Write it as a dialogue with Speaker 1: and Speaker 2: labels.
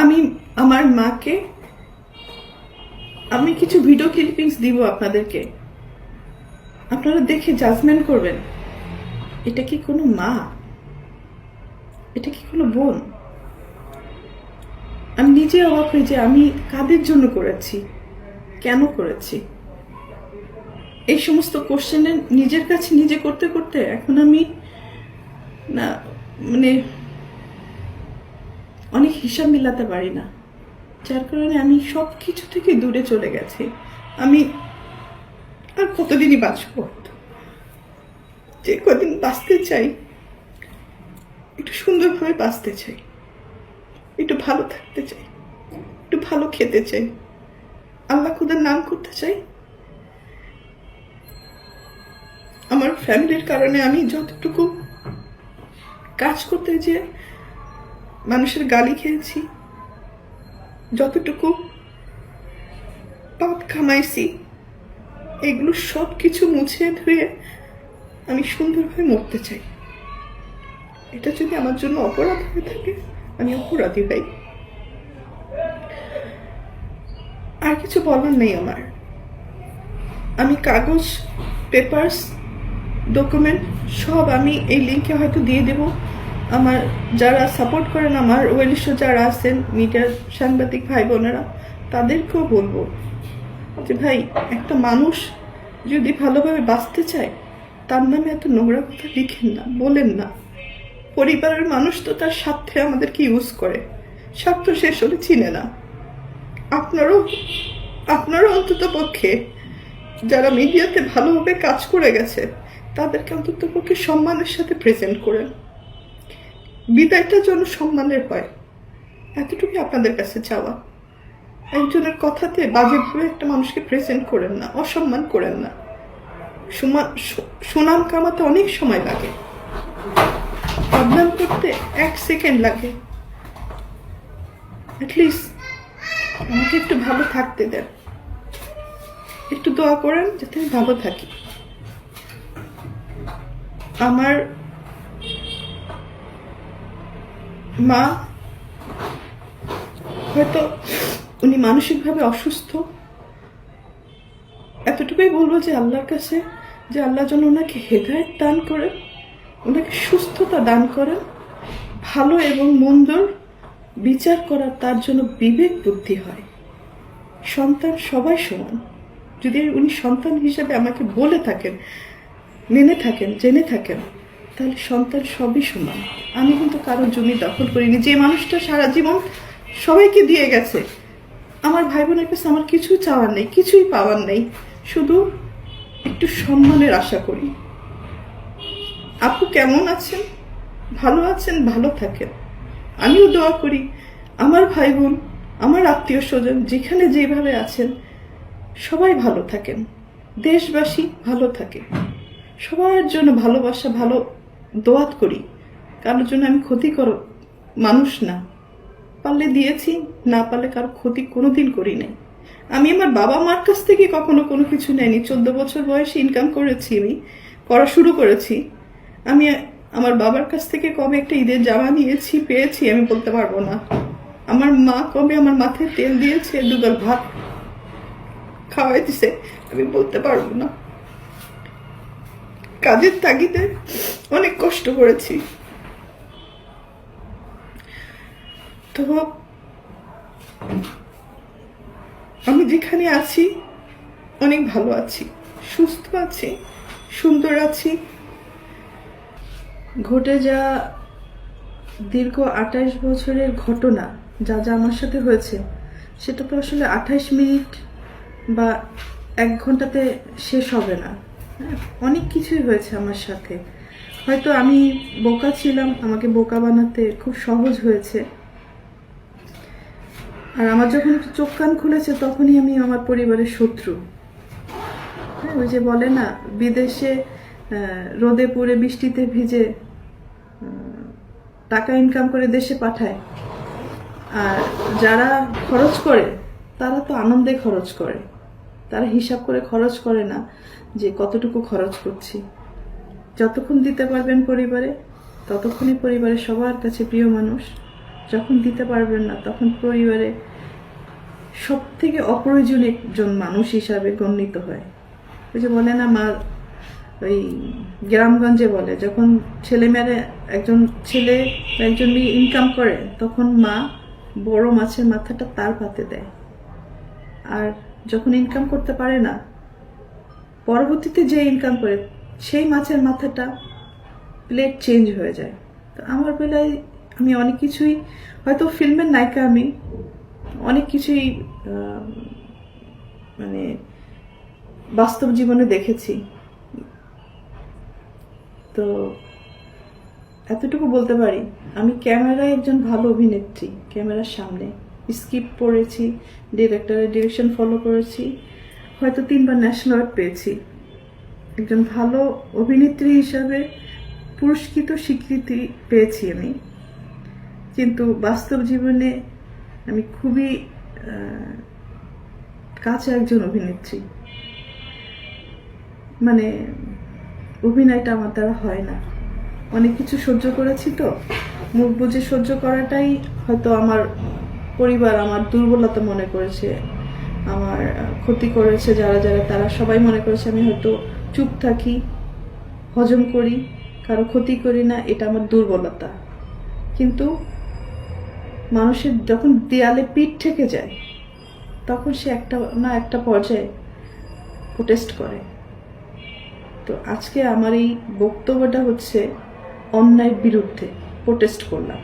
Speaker 1: আমি আমার মাকে, আমি কিছু ভিডিও ক্লিপিংস দিব আপনাদেরকে। আপনারা দেখে জাজমেন্ট করবেন। এটা কি কোনো মা? এটা কি কোনো বোন? আমি নিজে অবাক হই যে আমি কাদের জন্য করেছি? কেন করেছি? এই সমস্ত কোশ্চেনের নিজের কাছে নিজে করতে করতে এখন আমি না মানে অনেক হিসাব মিলাতে পারি না। যার কারণে আমি সব কিছু থেকে দূরে চলে গেছি। আমি আর কতদিনই বাঁচব? যে কদিন বাঁচতে চাই, একটু সুন্দরভাবে বাঁচতে চাই। একটু ভালো থাকতে চাই। একটু ভালো খেতে চাই। আল্লাহ খুদার নাম করতে চাই। আমার ফ্যামিলির কারণে আমি যতটুকু কাজ করতে যে মানুষের গালি খেয়েছি। যতটুকু পাপ কামাইছি, এগুলো সব কিছু মুছে ধুয়ে আমি সুন্দরভাবে মরতে চাই। এটা যদি আমার জন্য অপরাধ হয়ে থাকে, আমি অপরাধী ভাই আর কিছু বলার নেই আমার। আমি কাগজ পেপারস ডকুমেন্ট সব আমি এই লিঙ্কে হয়তো দিয়ে দেব। আমার যারা সাপোর্ট করেন আমার ওয়েলিশ যারা আছেন, মিডিয়ার সাংবাদিক ভাই বোনেরা, তাদেরকেও বলব যে ভাই, একটা মানুষ যদি ভালোভাবে বাঁচতে চায়, তার নামে এত নোংরা কথা লিখেন না, বলেন না। পরিবারের মানুষ তো তার স্বার্থে আমাদেরকে ইউজ করে। স্বার্থ শেষ হলে চিনে না। আপনারও আপনারও অন্তত পক্ষে যারা মিডিয়াতে ভালোভাবে কাজ করে গেছে, তাদেরকে অন্তত পক্ষে সম্মানের সাথে প্রেজেন্ট করেন। বিদায়টা যেন সম্মানের হয়। এতটুকু আপনাদের কাছে চাওয়া। একজনের কথাতে বাজে বাজেভাবে একটা মানুষকে প্রেজেন্ট করেন না, অসম্মান করেন না। সুনাম কামাতে অনেক সময় লাগে। বদনাম করতে এক সেকেন্ড লাগে। আমাকে একটু ভালো থাকতে দেন। একটু দোয়া করেন যাতে আমি ভালো থাকি। আমার মা, হয়তো উনি মানসিকভাবে অসুস্থ। এতটুকুই বলব যে আল্লাহর কাছে, যে আল্লাহ যেন ওনাকে হেদায়ত দান করেন, ওনাকে সুস্থতা দান করেন, ভালো এবং মন্দর বিচার করার তার জন্য বিবেক বুদ্ধি হয়। সন্তান সবাই সমান। যদি উনি সন্তান হিসেবে আমাকে বলে থাকেন, মেনে থাকেন, জেনে থাকেন তাহলে সন্তান সবই সমান। আমি কিন্তু কারও জমি দখল করিনি। যে মানুষটা সারা জীবন সবাইকে দিয়ে গেছে, আমার ভাই বোনের কাছে আমার কিছু চাওয়ার নেই, কিছুই পাওয়ার নেই। শুধু একটু সম্মানের আশা করি। আপু কেমন আছেন? ভালো আছেন, ভালো থাকেন। আমিও দোয়া করি, আমার ভাই বোন আমার আত্মীয় স্বজন যেখানে যেভাবে আছেন, সবাই ভালো থাকেন। দেশবাসী ভালো থাকে। সবার জন্য ভালোবাসা, ভালো দোয়াত করি। কারোর জন্য আমি ক্ষতিকর মানুষ না। পারলে দিয়েছি, না পারলে কারও ক্ষতি কোনো দিন করি নাই। আমি আমার বাবা মার কাছ থেকে কখনো কোনো কিছু নেয়নি চোদ্দ বছর বয়সে ইনকাম করেছি আমি, করা শুরু করেছি। আমি আমার বাবার কাছ থেকে কবে একটা ঈদের জামা নিয়েছি, পেয়েছি, আমি বলতে পারব না। আমার মা কবে আমার মাথায় তেল দিয়েছে, দুবার ভাত খাওয়াই দিছে আমি বলতে পারব না। কাজের তাগিদে অনেক কষ্ট করেছি। তো আমি যেখানে আছি, অনেক ভালো আছি। সুস্থ আছি, সুন্দর আছি। ঘটে যা দীর্ঘ আঠাশ বছরের ঘটনা, যা যা আমার সাথে হয়েছে, সেটা তো আসলে আঠাশ মিনিট বা এক ঘন্টাতে শেষ হবে না। অনেক কিছুই হয়েছে আমার সাথে। হয়তো আমি বোকা ছিলাম, আমাকে বোকা বানাতে খুব সহজ হয়েছে। আর আমার যখন চোখ কান খুলেছে, তখনই আমি আমার পরিবারের শত্রু। হ্যাঁ ওই যে বলে না, বিদেশে রোদে পুড়ে বৃষ্টিতে ভিজে টাকা ইনকাম করে দেশে পাঠায়। আর যারা খরচ করে, তারা তো আনন্দে খরচ করে। তারা হিসাব করে খরচ করে না যে কতটুকু খরচ করছি। যতক্ষণ দিতে পারবেন পরিবারে, ততক্ষণই পরিবারের সবার কাছে প্রিয় মানুষ। যখন দিতে পারবেন না, তখন পরিবারে সব থেকে অপ্রয়োজনীয় একজন মানুষ হিসাবে গণ্যিত হয়। ওই যে বলে না, মা ওই গ্রামগঞ্জে বলে, যখন ছেলেমেয়েরা একজন ছেলে একজন মেয়ে ইনকাম করে, তখন মা বড় মাছের মাথাটা তার পাতে দেয়। আর যখন ইনকাম করতে পারে না, পরবর্তীতে যে ইনকাম করে, সেই মাছের মাথাটা প্লেট চেঞ্জ হয়ে যায়। তো আমার বেলায় আমি অনেক কিছুই, হয়তো ফিল্মের নায়িকা আমি, অনেক কিছুই মানে বাস্তব জীবনে দেখেছি। তো এতটুকু বলতে পারি, আমি ক্যামেরায় একজন ভালো অভিনেত্রী, ক্যামেরার সামনে। স্ক্রিপ্ট পড়েছি ডিরেক্টরের ডিরেকশন ফলো করেছি, হয়তো তিনবার ন্যাশনাল অ্যাওয়ার্ড পেয়েছি। একজন ভালো অভিনেত্রী হিসাবে পুরস্কৃত স্বীকৃতি পেয়েছি আমি। কিন্তু বাস্তব জীবনে আমি খুবই কাছে একজন অভিনেত্রী। মানে অভিনয়টা আমার দ্বারা হয় না। অনেক কিছু সহ্য করেছি তো। মুখ বুঝে সহ্য করাটাই হয়তো আমার পরিবার আমার দুর্বলতা মনে করেছে, আমার ক্ষতি করেছে যারা যারা, তারা সবাই মনে করেছে আমি হয়তো চুপ থাকি, হজম করি, কারও ক্ষতি করি না, এটা আমার দুর্বলতা। কিন্তু মানুষের যখন দেয়ালে পিঠ থেকে যায়, তখন সে একটা না একটা পর্যায়ে প্রোটেস্ট করে। তো আজকে আমার এই বক্তব্যটা হচ্ছে অন্যায়ের বিরুদ্ধে প্রোটেস্ট করলাম।